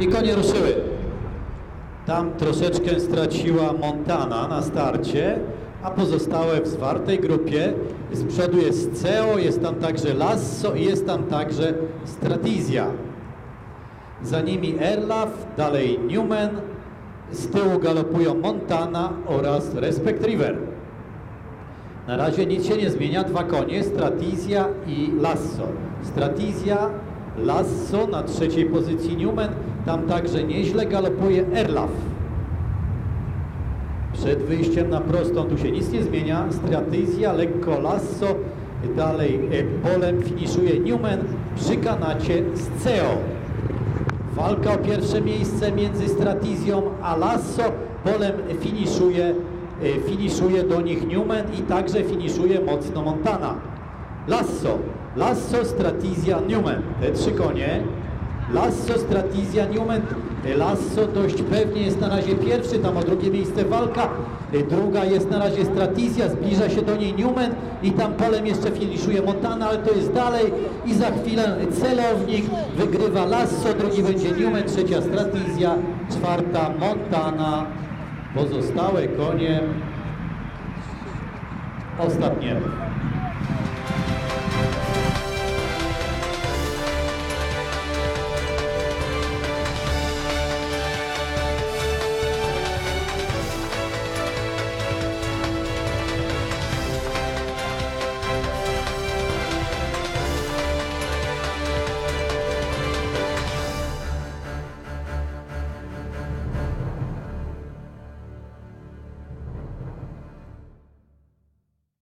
I konie ruszyły. Tam troszeczkę straciła Montana na starcie, a pozostałe w zwartej grupie. Z przodu jest CEO, jest tam także Lasso i jest tam także Stratizia. Za nimi Erlaf, dalej Newman, z tyłu galopują Montana oraz Respect River. Na razie nic się nie zmienia, dwa konie, Stratizia i Lasso. Stratizia, Lasso na trzeciej pozycji Newman, tam także nieźle galopuje Erlaf. Przed wyjściem na prostą tu się nic nie zmienia, Stratizia, lekko Lasso, dalej e, polem finiszuje Newman przy kanacie CEO. Walka o pierwsze miejsce między Stratizją a Lasso. Polem finiszuje, e, finiszuje do nich Newman i także finiszuje mocno Montana. Lasso, Lasso, Stratizja, Newman. Te trzy konie. Lasso, Stratizja, Newman. Lasso dość pewnie jest na razie pierwszy, tam o drugie miejsce walka. Druga jest na razie Stratizja, zbliża się do niej Newman i tam polem jeszcze finiszuje Montana, ale to jest dalej i za chwilę celownik wygrywa Lasso, drugi będzie Newman, trzecia Stratizja, czwarta Montana. Pozostałe konie ostatnie.